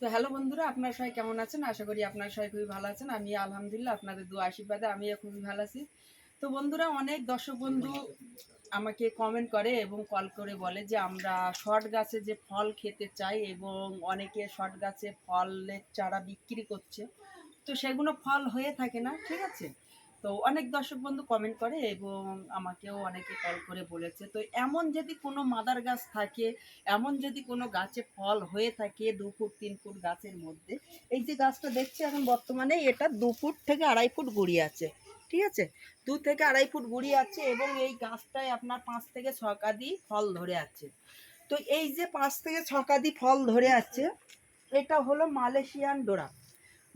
তো হ্যালো বন্ধুরা, আপনার সবাই কেমন আছেন? আশা করি আপনার সবাই খুবই ভালো আছেন। আমি আলহামদুলিল্লাহ আপনাদের দু আশীর্বাদে আমিও খুবই ভালো আছি। তো বন্ধুরা, অনেক দর্শক বন্ধু আমাকে কমেন্ট করে এবং কল করে বলে যে, আমরা শর্ট গাছে যে ফল খেতে চাই এবং অনেকে শর্ট গাছে ফলের চারা বিক্রি করছে। তো সেগুলো ফল হয়ে থাকে না, ঠিক আছে? তো অনেক দর্শক বন্ধু কমেন্ট করে এবং আমাকেও অনেকে কল করে বলেছে, তো এমন যদি কোনো মাদার গাছ থাকে, এমন যদি কোনো গাছে ফল হয়ে থাকে দু ফুট, তিন ফুট গাছের মধ্যে, এই যে গাছটা দেখছি এখন বর্তমানে এটা দু ফুট থেকে আড়াই ফুট গুড়ি আছে, ঠিক আছে? দু থেকে আড়াই ফুট গুড়ি আছে এবং এই গাছটায় আপনার পাঁচ থেকে ছ কাদি ফল ধরে আছে। তো এই যে পাঁচ থেকে ছ কাদি ফল ধরে আছে, এটা হলো মালয়েশিয়ান ডোরা।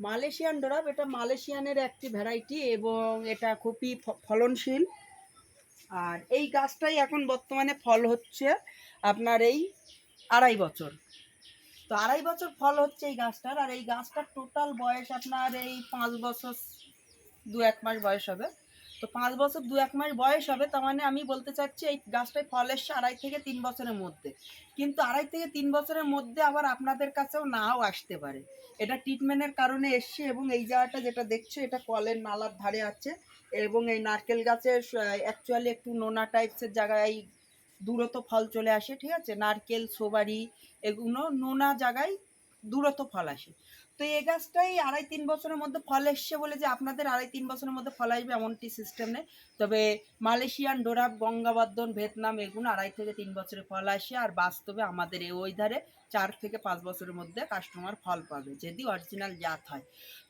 মালয়েশিয়ান ডোরাপ এটা মালয়েশিয়ানের একটি ভ্যারাইটি এবং এটা খুবই ফলনশীল। আর এই গাছটাই এখন বর্তমানে ফল হচ্ছে আপনার এই আড়াই বছর। তো আড়াই বছর ফল হচ্ছে এই গাছটার, আর এই গাছটার টোটাল বয়স আপনার এই পাঁচ বছর দু এক মাস বয়স হবে। তো পাঁচ বছর দু এক মাস বয়স হবে, তার মানে আমি বলতে চাচ্ছি এই গাছটায় ফল এসছে আড়াই থেকে তিন বছরের মধ্যে। কিন্তু আড়াই থেকে তিন বছরের মধ্যে আবার আপনাদের কাছেও নাও আসতে পারে। এটা ট্রিটমেন্টের কারণে এসছে এবং এই জায়গাটা যেটা দেখছ, এটা কলের নালার ধারে আছে এবং এই নারকেল গাছের অ্যাকচুয়ালি একটু নোনা টাইপসের জায়গায় দূরত ফল চলে আসে, ঠিক আছে? নারকেল, সোবারি, এগুলো নোনা জায়গায় দূরত ফল আসে। তো এই গাছটাই আড়াই তিন বছরের মধ্যে ফল এসছে বলে যে আপনাদের আড়াই তিন বছরের মধ্যে ফল আসবে এমনটি সিস্টেম নেই। তবে মালয়েশিয়ান ডোরাপ গঙ্গাবর্ধন, ভিয়েতনাম এগুলো আড়াই থেকে তিন বছরে ফল আসে আর বাস্তবে আমাদের এই ওই ধারে চার থেকে পাঁচ বছরের মধ্যে কাস্টমার ফল পাবে যদি অরিজিনাল জাত হয়।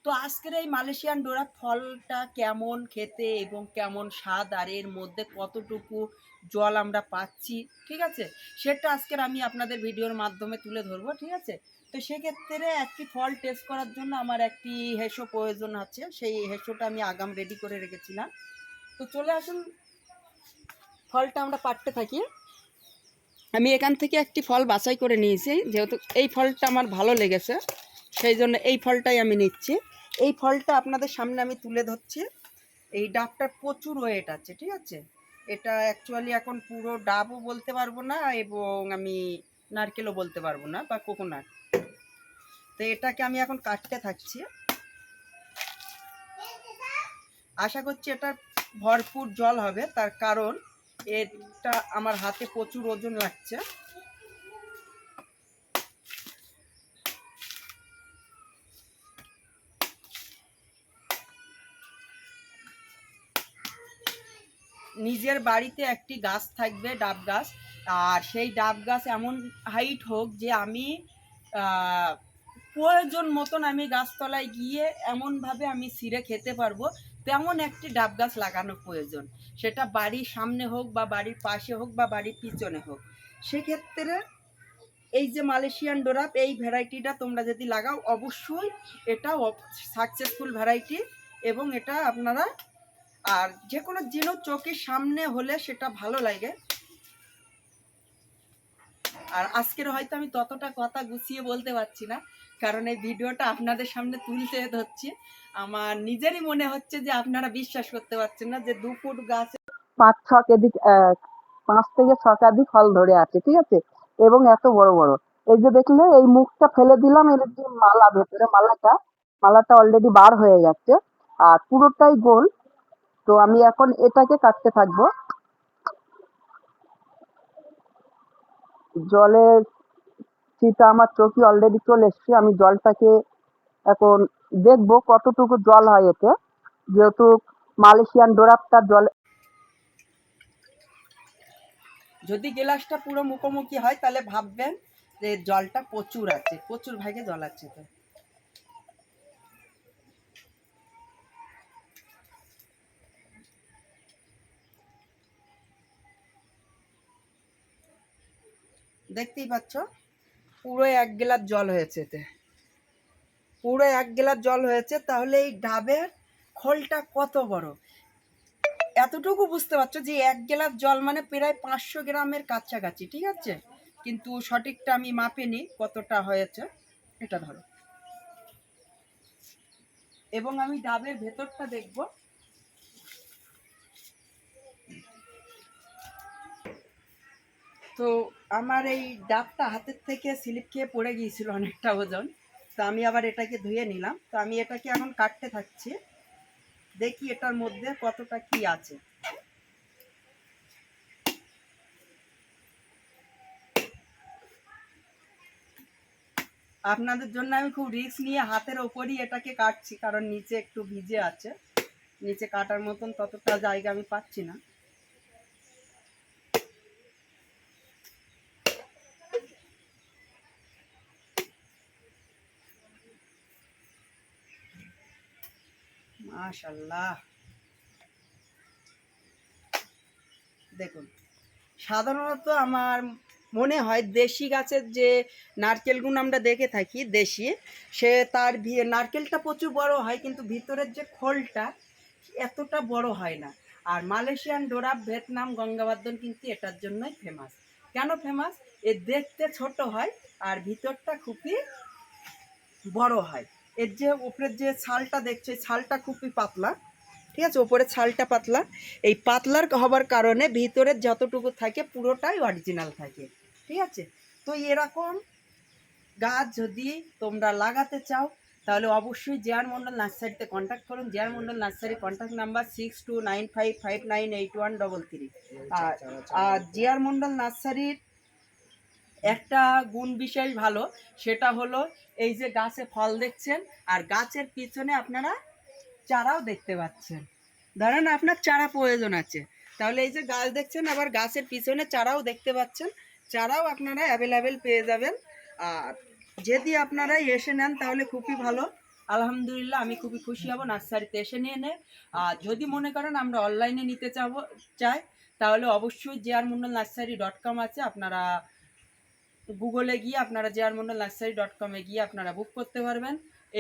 তো আজকের এই মালয়েশিয়ান ডোরাপ ফলটা কেমন খেতে এবং কেমন স্বাদ আর এর মধ্যে কতটুকু জল আমরা পাচ্ছি, ঠিক আছে? সেটা আজকের আমি আপনাদের ভিডিওর মাধ্যমে তুলে ধরবো, ঠিক আছে? তো সেক্ষেত্রে একটি ফল টেস্ট করার জন্য আমার একটি হেসো প্রয়োজন আছে, সেই হেসোটা আমি আগাম রেডি করে রেখেছিলাম। তো চলে আসুন, ফলটা আমরা পাড়তে থাকি। আমি এখান থেকে একটি ফল বাছাই করে নিয়েছি, যেহেতু এই ফলটা আমার ভালো লেগেছে, সেই জন্য এই ফলটাই আমি নিচ্ছি। এই ফলটা আপনাদের সামনে আমি তুলে ধরছি। এই ডাবটার প্রচুর ওয়েট আছে, ঠিক আছে? এটা অ্যাকচুয়ালি এখন পুরো ডাবও বলতে পারব না এবং আমি নারকেলও বলতে পারব না বা কোকোনাট তো এটাকে আমি এখন কাটতে থাকছি। আশা করছি এটা ভরপুর জল হবে, তার কারণ এটা আমার হাতে প্রচুর ওজন লাগছে। নিজের বাড়িতে একটি গাছ থাকবে, ডাব গাছ। আর সেই ডাব গাছ এমন হাইট হোক যে আমি প্রয়োজন মতন আমি গাছতলায় গিয়ে এমনভাবে আমি ছিঁড়ে খেতে পারব, তেমন একটি ডাব গাছ লাগানো প্রয়োজন। সেটা বাড়ির সামনে হোক বা বাড়ির পাশে হোক বা বাড়ির পিছনে হোক। সেক্ষেত্রে এই যে মালয়েশিয়ান ডোরাপ, এই ভ্যারাইটিটা তোমরা যদি লাগাও, অবশ্যই এটা সাকসেসফুল ভ্যারাইটি এবং এটা আপনারা আর যে কোনো জিনিস চোখের সামনে হলে সেটা ভালো লাগে। আর আজকের হয়তো আমি ততটা কথা গুছিয়ে বলতে পারছি না, কারণ এই ভিডিওটা আপনাদের সামনে তুলতে ধরছি। আমার নিজেরই মনে হচ্ছে যে আপনারা বিশ্বাস করতে পারছেন না যে দু ফুট গাছে পাঁচ ছ কেজি পাঁচ থেকে ছ কেজি ফল ধরে আছে, ঠিক আছে? এবং এত বড় বড়। এই যে দেখলে, এই মুখটা ফেলে দিলাম, এর যে মালা, ভেতরে মালাটা মালাটা অলরেডি বার হয়ে গেছে। আর পুরোটাই গোল তো আমি এখন এটাকে কাটতে থাকব। জলের ছিটা আমার চোখে অলরেডি চলে এসছে, আমি জলটাকে এখন দেখব কতটুকু জল হয় এতে। যেহেতু মালয়েশিয়ান ডোরাপটা জল যদি গ্লাসটা পুরো মুখোমুখি হয়, তাহলে ভাববেন যে জলটা প্রচুর আছে, প্রচুর ভাগে জল আছে তো। দেখতেই পাচ্ছ? পুরো এক গ্লাস জল হয়েছে এতে। পুরো এক গ্লাস জল হয়েছে, তাহলে এই ডাবের খোলটা কত বড়? এতটুকু বুঝতে পারছ যে এক গ্লাস জল মানে প্রায় পাঁচশো গ্রামের কাছাকাছি, ঠিক আছে? কিন্তু সঠিকটা আমি মাপিনি কতটা হয়েছে, এটা ধরো। এবং আমি ডাবের ভেতরটা দেখব। তো আমার এই ডাবটা হাতের থেকে স্লিপ খেয়ে পড়ে গিয়েছিল অনেকটা ওজন। তো আমি আবার এটাকে ধুয়ে নিলাম। তো আমি এটাকে এখন কাটতে থাকছি। দেখি এটার মধ্যে কতটা কি আছে। আপনাদের জন্য আমি খুব রিস্ক নিয়ে হাতের ওপরই এটাকে কাটছি, কারণ নিচে একটু ভিজে আছে। নিচে কাটার মতন ততটা জায়গা আমি পাচ্ছি না। মাশাল্লাহ দেখুন, সাধারণত আমার মনে হয় দেশি গাছের যে নারকেলগুলো আমরা দেখে থাকি, দেশি, সে তার নারকেলটা প্রচুর বড় হয়, কিন্তু ভিতরের যে খোলটা এতটা বড় হয় না। আর মালয়েশিয়ান ডোরা, ভিয়েতনাম, গঙ্গাবর্ধন কিন্তু এটার জন্যই ফেমাস কেন ফেমাস এ দেখতে ছোট হয় আর ভিতরটা খুবই বড় হয়। এর যে উপরের যে ছালটা দেখছে ছালটা খুবই পাতলা। ঠিক আছে? ওপরে ছালটা পাতলা। এই পাতলার হবার কারণে ভিতরের যতটুকু থাকে পুরোটাই অরিজিনাল থাকে। ঠিক আছে? তো এরকম গাছ যদি তোমরা লাগাতে চাও তাহলে অবশ্যই জেআর মন্ডল নার্সারিতে কন্ট্যাক্ট করুন। JR Mondal nursery contact number six two nine five five nine eight one double three আর আর জিআর মন্ডল নার্সারির একটা গুণ বিশেষ ভালো, সেটা হলো এই যে গাছে ফল দেখছেন, আর গাছের পিছনে আপনারা চারাও দেখতে পাচ্ছেন। ধরেন আপনার চারা প্রয়োজন আছে, তাহলে এই যে গাছ দেখছেন, আবার গাছের পিছনে চারাও দেখতে পাচ্ছেন, চারাও আপনারা অ্যাভেলেবেল পেয়ে যাবেন। আর যদি আপনারা এসে নেন, তাহলে খুবই ভালো। আলহামদুলিল্লাহ, আমি খুবই খুশি হব, নার্সারিতে এসে নিয়ে নে। আর যদি মনে করেন আমরা অনলাইনে নিতে চাবো, চাই, তাহলে অবশ্যই JR Mondal nursery dot com আছে, আপনারা গুগলে গিয়ে আপনারা জেআর মন্ডল নার্সারি ডট কমে গিয়ে আপনারা বুক করতে পারবেন।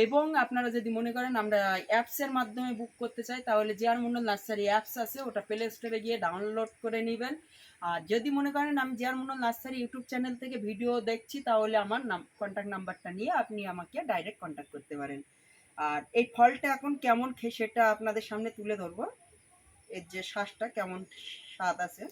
এবং আপনারা যদি মনে করেন আমরা অ্যাপসের মাধ্যমে বুক করতে চাই, তাহলে জেআর মন্ডল নার্সারি অ্যাপস আছে, ওটা প্লে স্টোরে গিয়ে ডাউনলোড করে নেবেন। আর যদি মনে করেন আমি JR Mondal nursery YouTube channel থেকে ভিডিও দেখছি, তাহলে আমার নাম কন্ট্যাক্ট নাম্বারটা নিয়ে আপনি আমাকে ডাইরেক্ট কন্ট্যাক্ট করতে পারেন। আর এই ফলটা এখন কেমন খেয়ে সেটা আপনাদের সামনে তুলে ধরবো। এর যে শ্বাসটা কেমন স্বাদ আছে।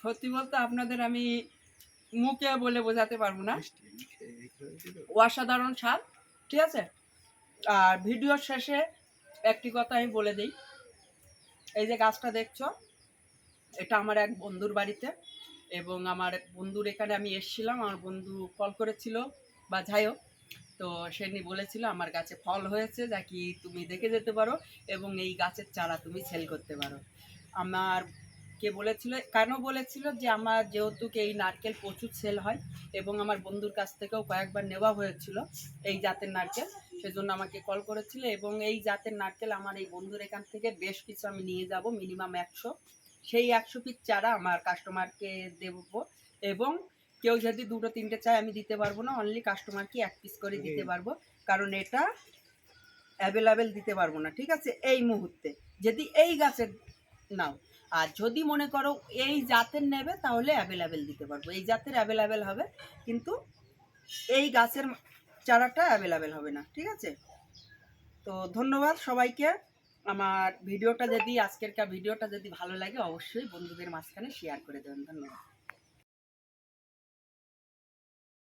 সত্যি বলতে আপনাদের আমি মুখে বলে বোঝাতে পারব না। অসাধারণ স্বাদ, ঠিক আছে? আর ভিডিওর শেষে একটি কথা আমি বলে দিই। এই যে গাছটা দেখছ, এটা আমার এক বন্ধুর বাড়িতে এবং আমার বন্ধুর এখানে আমি এসেছিলাম, আমার বন্ধু কল করেছিল, বা যাই হোক তো সে নি বলেছিল, আমার গাছে ফল হয়েছে, যা কি তুমি দেখে যেতে পারো এবং এই গাছের চারা তুমি সেল করতে পারো। আমার কে বলেছিল, কেন বলেছিল যে আমার যেহেতু এই নারকেল প্রচুর সেল হয় এবং আমার বন্ধুর কাছ থেকেও কয়েকবার নেওয়া হয়েছিল এই জাতের নারকেল, সেজন্য আমাকে কল করেছিল এবং এই জাতের নারকেল আমার এই বন্ধুর এখান থেকে বেশ কিছু আমি নিয়ে যাব, মিনিমাম একশো। সেই একশো পিস চারা আমার কাস্টমারকে দেবো এবং কেউ যদি দুটো তিনটে চায় আমি দিতে পারব না অনলি কাস্টমারকে এক পিস করে দিতে পারব। কারণ এটা অ্যাভেলেবেল দিতে পারব না ঠিক আছে? এই মুহূর্তে। যদি এই গাছের নাও আর যদি মনে করো এই জাতের নেবে তাহলে অ্যাভেলেবেল দিতে পারব। এই জাতের অ্যাভেলেবেল হবে কিন্তু এই গাছের চারাটা অ্যাভেলেবেল হবে না ঠিক আছে? তো ধন্যবাদ সবাইকে। আমার ভিডিওটা যদি আজকেরকার ভিডিওটা যদি ভালো লাগে অবশ্যই বন্ধুদের মাঝখানে শেয়ার করে দেবেন। ধন্যবাদ।